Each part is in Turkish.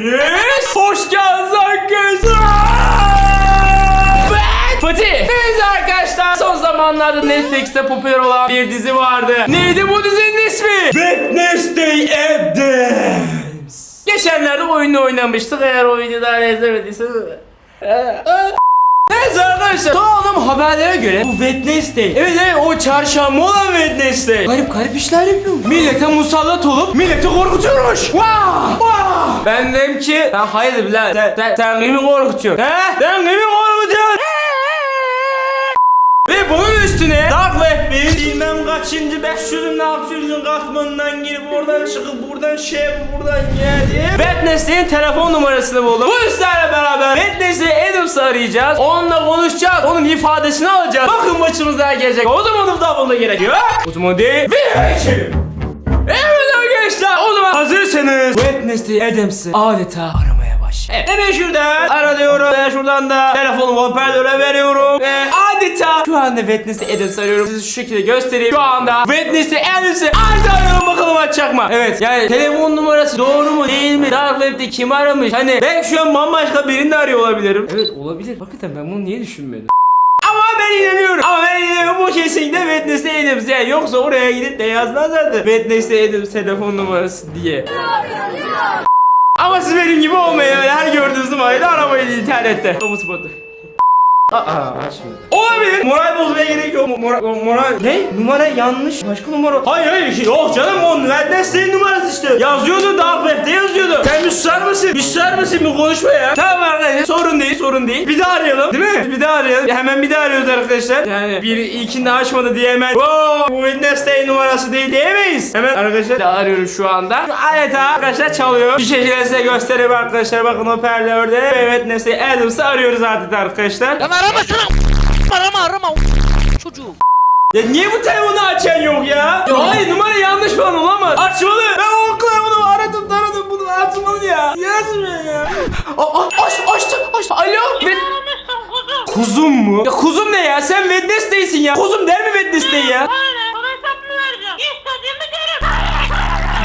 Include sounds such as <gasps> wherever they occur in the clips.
hepiniz hoş geldiniz arkadaşlar. Ben Fatih. Evet arkadaşlar son zamanlarda Netflix'te popüler olan bir dizi vardı. Neydi bu dizinin ismi? Wednesday Addams. Geçenlerde oyunu oynamıştık. Eğer oyunu daha izlemediyseniz... Neyse arkadaşlar. Doğalım haberlere göre bu Wednesday. Evet evet o çarşamba olan Wednesday. Garip garip işler yapıyor. Millete musallat olup milleti korkutuyormuş. Wow Wow Ben dedim ki Sen hayırdır birader Sen, sen, sen kimi korkutuyorsun? He? Sen kimi korkutuyorsun ve bunun üstüne Dark Web'in kaçıncı 500'ün 600'ün katmanından girip oradan çıkıp buradan şey buradan geldi. Wednesday'in telefon numarasını buldum. Bu üstlerle beraber Wednesday Adams'ı arayacağız. Onunla konuşacağız. Onun ifadesini alacağız. Bakın maçımızda gelecek. O zaman da bunda gerekiyor. O zaman değil. Videoya geçelim. Evet arkadaşlar o zaman hazırsanız Wednesday Adams'ı adeta aramaya başlayalım. Evet. Hemen şuradan ara diyorum ve şuradan da telefonu hoparlöre veriyorum ve adeta şu anda Wednesday Adams'ı arıyorum. Size şu şekilde göstereyim. Şu anda Wednesday Adams'ı arıyorum bakalım açacak mı? Evet yani telefon numarası doğru mu değil mi? Dark Web'de kim aramış? Hani ben şu an bambaşka birini de arıyor olabilirim. Evet olabilir. Hakikaten ben bunu niye düşünmedim? Ama ben inanıyorum. Ama ben inanıyorum bu kesinlikle Wednesday Adams yani. Yoksa oraya gidip de yazmazlardı. Wednesday Adams telefon numarası diye. Ama siz benim gibi olmayın öyle her gördüğünüz numarayı da aramayın internette. Kamu spotu. Aa açmıyor. Olabilir. Moral bozmaya gerek yok. Moral, moral ne? Numara yanlış. Başka numara. Hayır hayır şey yok canım o Wednesday'in numarası işte. Yazıyordu Dark Web'de yazıyordu. Sen müsar mısın? Müsar mısın? Bir konuşma ya. Tamam arkadaşlar sorun değil sorun değil. Bir daha arayalım. Değil mi? Bir daha arayalım. Ya hemen bir daha arıyoruz arkadaşlar. Yani bir ilkinde açmadı diye hemen wow, bu Wednesday numarası değil diyemeyiz. Hemen arkadaşlar bir daha arıyorum şu anda. Şu aleta arkadaşlar çalıyor. Bir şekilde size göstereyim arkadaşlar. Bakın hoparlörde ve Wednesday Adams'ı arıyoruz adeta arkadaşlar. Lan aramasana arama arama çocuğu. Ya niye bu telefonu açan yok ya? ya hayır numara yanlış falan olamaz. Açmalı. Ben o telefonu aradım aradım bunu açmalı ya. Niye açmıyor ya? Aa, aç, açtı açtı. Alo. Ve... Kuzum mu? Ya kuzum ne ya? Sen Wednesday'sin ya. Kuzum der mi Wednesday ya?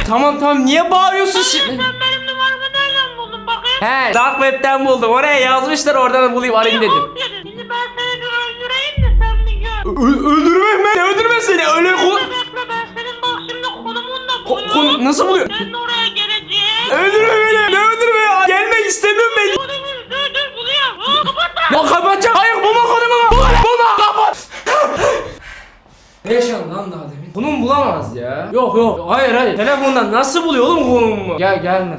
Tamam tamam niye bağırıyorsun şimdi? Sen benim numaramı nereden buldun bakayım? He Dark Web'den buldum. Oraya yazmışlar oradan bulayım arayayım dedim. Şimdi ben seni bir öldüreyim de sen bir gör. Ö- öldürmek mi? Ne öldürme seni? Öyle ko... Bekle bekle ben senin bak şimdi konumun da ko- buluyorum. ko- nasıl buluyor? Ben de oraya geleceğim. Öldürme beni. Ne öldürme ya? Gelmek istemiyorum ben. Dur dur dur buluyorum. Aa, kapat lan. Ya kapatacağım. Hayır bulma konumu. Bulma. Bulma. Kapat. Ne yaşandı lan daha demin? Konum bulamaz ya. Yok yok. Hayır hayır. Telefondan nasıl buluyor oğlum konumu? Gel gelme.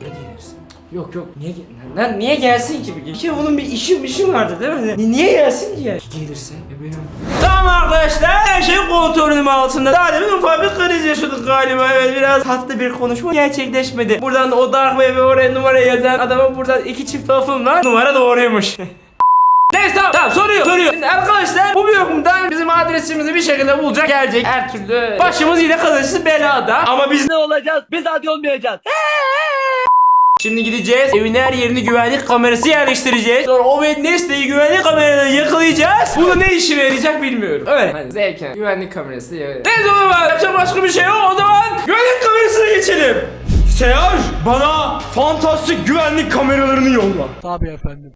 Yok yok. Niye Lan niye gelsin ki bir Bir bunun bir işi işi vardı değil mi? Ni- Niye gelsin ki ya? Gelirse e benim. Tamam arkadaşlar her şey kontrolüm altında. Daha demin ufak bir kriz yaşadık galiba. Evet biraz tatlı bir konuşma gerçekleşmedi. Buradan o dark web'e oraya numara yazan adama buradan iki çift lafım var. Numara doğruymuş. <laughs> Neyse tamam tamam soruyor soruyor. Şimdi arkadaşlar bu bölümden bizim adresimizi bir şekilde bulacak gelecek her türlü. Başımız yine kalırsız belada ama biz ne olacağız? Biz hadi olmayacağız. Şimdi gideceğiz. Evin her yerini güvenlik kamerası yerleştireceğiz. Sonra o ve Nestle'yi güvenlik kameradan yakalayacağız. Bu ne işe yarayacak bilmiyorum. Öyle. Hani zevken güvenlik kamerası evet. Neyse o zaman yapacak başka bir şey yok. O zaman güvenlik kamerasına geçelim. Seyar bana fantastik güvenlik kameralarını yolla. Tabii efendim.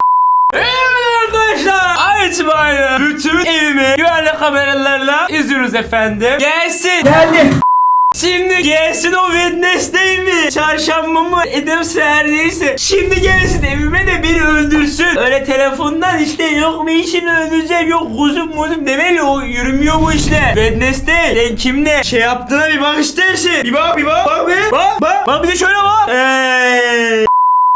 İtibariyle bütün evimi güvenlik kameralarla izliyoruz efendim. Gelsin. Geldi. Şimdi gelsin o Wednesday mi? Çarşamba mı? Edemse her neyse. Şimdi gelsin evime de beni öldürsün. Öyle telefondan işte yok mu işini öldüreceğim yok kuzum muzum demeli o yürümüyor bu işler. Wednesday sen kimle şey yaptığına bir bak istersin. Bir bak bir bak. Bak bir bak bak. Bak bir de şöyle bak. Eee.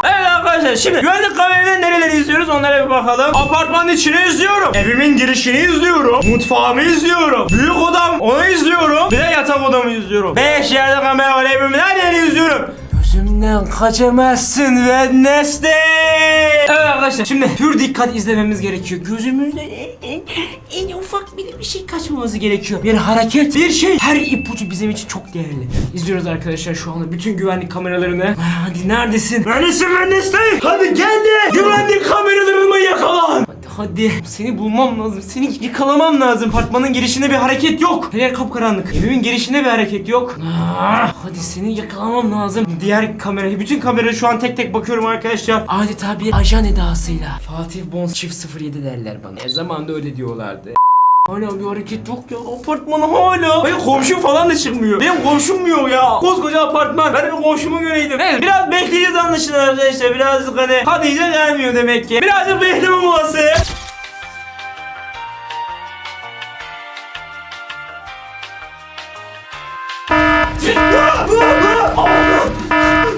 Evet arkadaşlar şimdi güvenlik kameradan nereleri izliyoruz onlara bir bakalım. Apartmanın içini izliyorum. Evimin girişini izliyorum. Mutfağımı izliyorum. Büyük odam onu izliyorum. Bir de yatak odamı izliyorum. Beş yerde kamera var evimin her yerini izliyorum. Gözümden kaçamazsın Wednesday. Evet arkadaşlar şimdi pür dikkat izlememiz gerekiyor. Gözümüzden ufak bir, bir şey kaçmaması gerekiyor. Bir hareket, bir şey. Her ipucu bizim için çok değerli. İzliyoruz arkadaşlar şu anda bütün güvenlik kameralarını. Hadi neredesin? Neredesin Wednesday? Hadi gel de güvenlik kameralarımı yakalan. Hadi Hadi seni bulmam lazım. Seni yakalamam lazım. Apartmanın girişinde bir hareket yok. Her yer kapkaranlık. Evimin girişinde bir hareket yok. Ah, hadi seni yakalamam lazım. Diğer kameraya, bütün kameraya şu an tek tek bakıyorum arkadaşlar. Adeta bir ajan edasıyla. Fatih Bons çift 07 derler bana. Her zaman da öyle diyorlardı. Hala bir hareket yok ya apartman hala. Benim komşum falan da çıkmıyor. Benim komşum yok ya? Koskoca apartman. Ben bir komşumu göreydim. Evet biraz bekleyeceğiz anlaşılan arkadaşlar. Birazcık hani Hatice gelmiyor demek ki. Birazcık bekleme molası.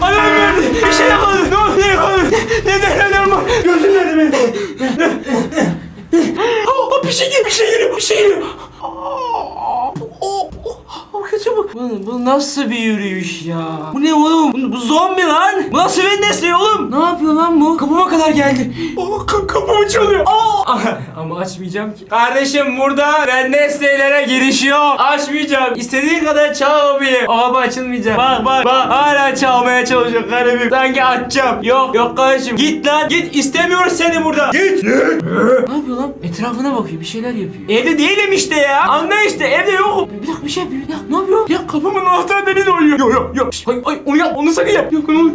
Ayağım geldi. Bir şey yakaladı. Ne oldu? Ne yakaladı? Ne ne ne ne var? Gözüm nerede benim? Aa, bir şey geliyor, bir şey geliyor, bir şey geliyor. Aa, aa, aa, Çabuk. Bu, bu nasıl bir yürüyüş ya? Bu ne oğlum? Bu, bu zombi lan. Bu nasıl bir nesne oğlum? Ne yapıyor lan bu? Kapıma kadar geldi. Aa, ka- kapımı çalıyor. Aa! <laughs> Ama açmayacağım ki. Kardeşim burada ben nesnelere giriş yok. Açmayacağım. İstediğin kadar çal kapıyı. Kapı açılmayacak. Bak bak bak. Hala çalmaya çalışıyor garibim. Sanki açacağım. Yok yok kardeşim. Git lan. Git. İstemiyoruz seni burada. Git. ne yapıyor lan? Etrafına bakıyor. Bir şeyler yapıyor. Evde değilim işte ya. Anla işte. Evde yokum. Bir dakika bir şey yapıyor. Ya ne yapıyor? Ya kapımın anahtarı deli oluyor. Yok yok yok. Ay ay onu yap. Onu sakın yap. Yok onu.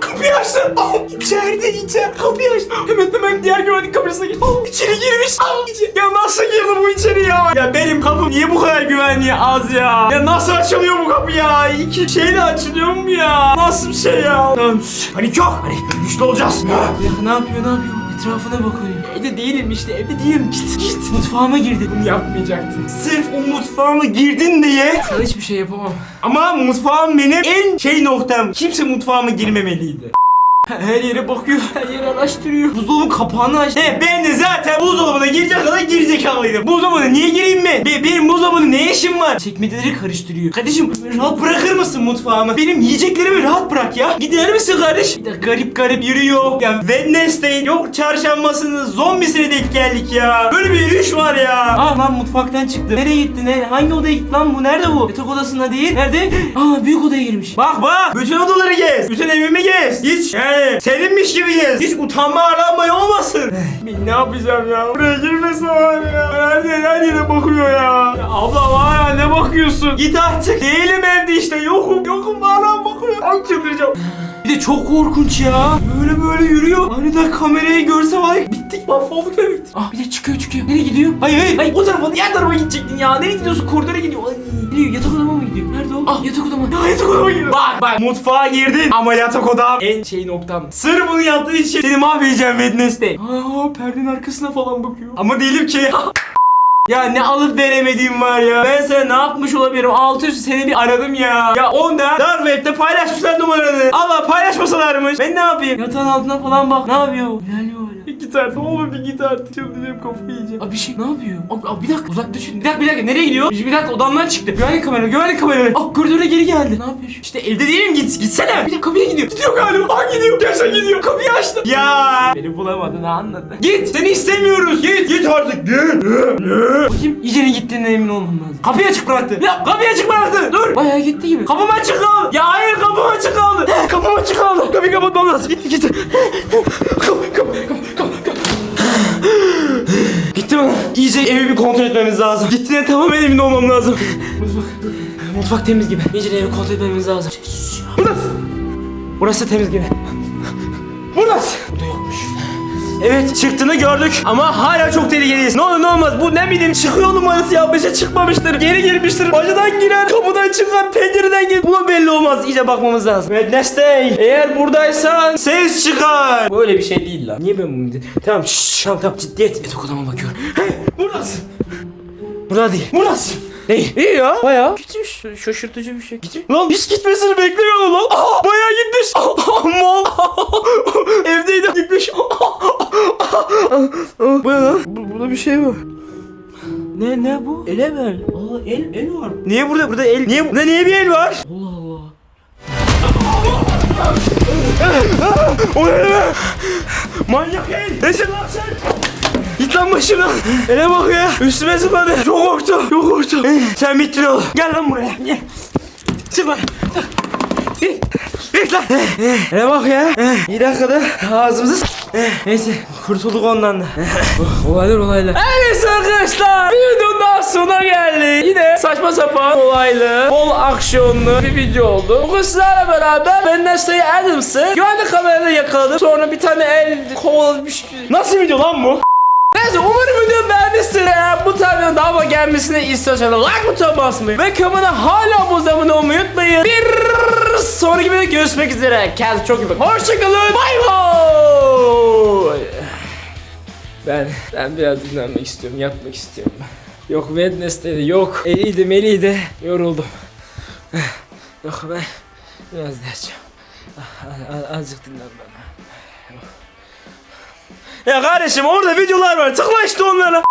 Kapıyı açtı. Ah, içeride içeride kapıyı açtı. Hemen hemen diğer güvenlik kamerasına gir. Ah, içeri girmiş. Ah, içeri- Ya nasıl girdi bu içeri ya? Ya benim kapım niye bu kadar güvenliği az ya? Ya nasıl açılıyor bu kapı ya? İki şeyle açılıyor mu ya? Nasıl bir şey ya? Panik yok. Hani güçlü olacağız. Ya ne yapıyor ne yapıyor? Etrafına bakıyor. Evde değilim işte evde değilim. Git git. Mutfağıma girdi. Bunu yapmayacaktım. Sırf o mutfağıma girdin diye. Sana hiçbir şey yapamam. Ama mutfağım benim en şey noktam. Kimse mutfağıma girmemeliydi. Her yere bakıyor, her yeri araştırıyor. Buzdolabının kapağını aç. He ben de zaten buzdolabına girecek kadar gerizekalıydım. Buzdolabına niye gireyim mi? Be benim buzdolabında ne işim var? Çekmeceleri karıştırıyor. Kardeşim rahat bırakır mısın mutfağımı? Benim yiyeceklerimi rahat bırak ya. Gider misin kardeş? Bir de garip garip yürüyor. Ya Wednesday yok çarşambasının zombisine denk geldik ya. Böyle bir yürüyüş var ya. Aa lan mutfaktan çıktı. Nereye gitti? Ne? Hangi odaya gitti lan bu? Nerede bu? Yatak odasında değil. Nerede? <gasps> Aa büyük odaya girmiş. Bak bak. Bütün odaları gez. Bütün evimi gez. Hiç yani seninmiş gibi gez. Hiç utanma aranmaya olmasın. Ne yapacağım ya? Buraya girmesin var ya. Her yere, her yere bakıyor ya. ya. Abla var ya ne bakıyorsun? Git artık. Değilim evde işte. Yokum. Yokum hala bakıyor. Ay çıldıracağım. De çok korkunç ya. Böyle böyle yürüyor. Aniden kamerayı görse var ya, bittik mahvolduk ve bittik. Ah bir de çıkıyor çıkıyor. Nereye gidiyor? Hayır hayır. hayır. O tarafa diğer tarafa gidecektin ya. Nereye gidiyorsun? Koridora gidiyor. Ay. Gidiyor yatak odama mı gidiyor? Nerede o? Ah yatak odama. Ya yatak odama gidiyor. Bak bak mutfağa girdin ama yatak odam en şey noktam. Sır bunu yaptığın için seni mahvedeceğim Wednesday. Aa perdenin arkasına falan bakıyor. Ama değilim ki. <laughs> Ya ne alıp veremediğim var ya. Ben sana ne yapmış olabilirim? Altı üstü seni bir aradım ya. Ya onda Dark Web'de paylaşmışlar numaranı. Allah paylaşmasalarmış. Ben ne yapayım? Yatağın altına falan bak. Ne yapıyor? İlerliyor hala. Bir git artık. Olur bir git artık. Çıldıracağım kafayı yiyeceğim. Abi bir şey ne yapıyor? Abi, abi bir dakika uzak düşün. Bir dakika bir dakika nereye gidiyor? Bir dakika odamdan çıktı. Güvenlik kamera güvenlik kamera. Ah koridora geri geldi. Ne yapıyor? İşte evde değilim git. Gitsene. Bir dakika kapıya gidiyor. Gidiyor galiba. Ah gidiyor. Gerçekten gidiyor. Kapıyı açtım. Ya. Beni bulamadın anladı. Git. Seni istemiyoruz. Git. Git artık. Git. Bakayım iyice gittiğine emin olmam lazım. Kapıyı açık bıraktı. Ya kapıyı açık bıraktı. Dur. Bayağı gitti gibi. Kapım açık kaldı. Ya hayır kapım açık kaldı. <laughs> Kapım açık kaldı. Kapıyı kapatmam lazım. Gitti gitti. Kapı kapı kapı kapı. Gitti mi? İyice evi bir kontrol etmemiz lazım. Gittiğine tamamen emin olmam lazım. Mutfak. Mutfak temiz gibi. İyice evi kontrol etmemiz lazım. Burası. Burası temiz gibi. Burası. Burada yokmuş. Evet çıktığını gördük ama hala çok tehlikeliyiz. Ne olur ne olmaz bu ne bileyim çıkıyor numarası yapmıştır çıkmamıştır. Geri girmiştir. Bacadan girer kapıdan çıkar pencereden gelir. Buna belli olmaz. İyice bakmamız lazım. Evet Nestey eğer buradaysan ses çıkar. Böyle bir şey değil lan. Niye ben bunu Tamam şşş tamam tamam ciddiyet. Yatak odama bakıyorum. Hey burası. Burada değil. Burası. İyi, iyi ya. Bayağı gitmiş. Şaşırtıcı bir şey. Gitmiş. Lan hiç gitmesini beklemiyorum lan. Aa, bayağı gitmiş. Mal. Evdeydi. Gitmiş. Bu ne lan? Bu- Burada bir şey var. Ne ne bu? Ele ver. Aa el el var. Niye burada burada el? Niye burada niye bir el var? Allah Allah. o ne? Manyak el. Nesin lan sen? Git lan başına. Ele bak ya. Üstüme zıpladı. Çok korktum. Çok korktum. Sen bittin oğlum. Gel lan buraya. Lan. Git. Git lan. Ele bak ya. Bir dakikada ağzımızı Eh, Neyse kurtulduk ondan da. Oh, olaylar olaylar. Evet arkadaşlar bir videonun daha sonuna geldik. Yine saçma sapan olaylı, bol aksiyonlu bir video oldu. Bugün sizlerle beraber ben Nesli'yi Adams'ı güvenlik kamerayla yakaladım. Sonra bir tane el kovalamış. Nasıl video lan bu? Neyse umarım videoyu beğenmişsiniz. Eğer bu tarz videonun daha fazla gelmesini istiyorsanız like butonuna basmayı ve kanala hala abone olmayı unutmayın. Bir sonraki videoda görüşmek üzere. Kendinize çok iyi bakın. Hoşçakalın. Bay bay. Ben, ben biraz dinlenmek istiyorum, yatmak istiyorum. Yok Wednesday'de, yok eliydi meliydi, yoruldum. Yok ben biraz. Az- az- Azıcık dinlen bana. Ya kardeşim orada videolar var. Tıkla işte onlara.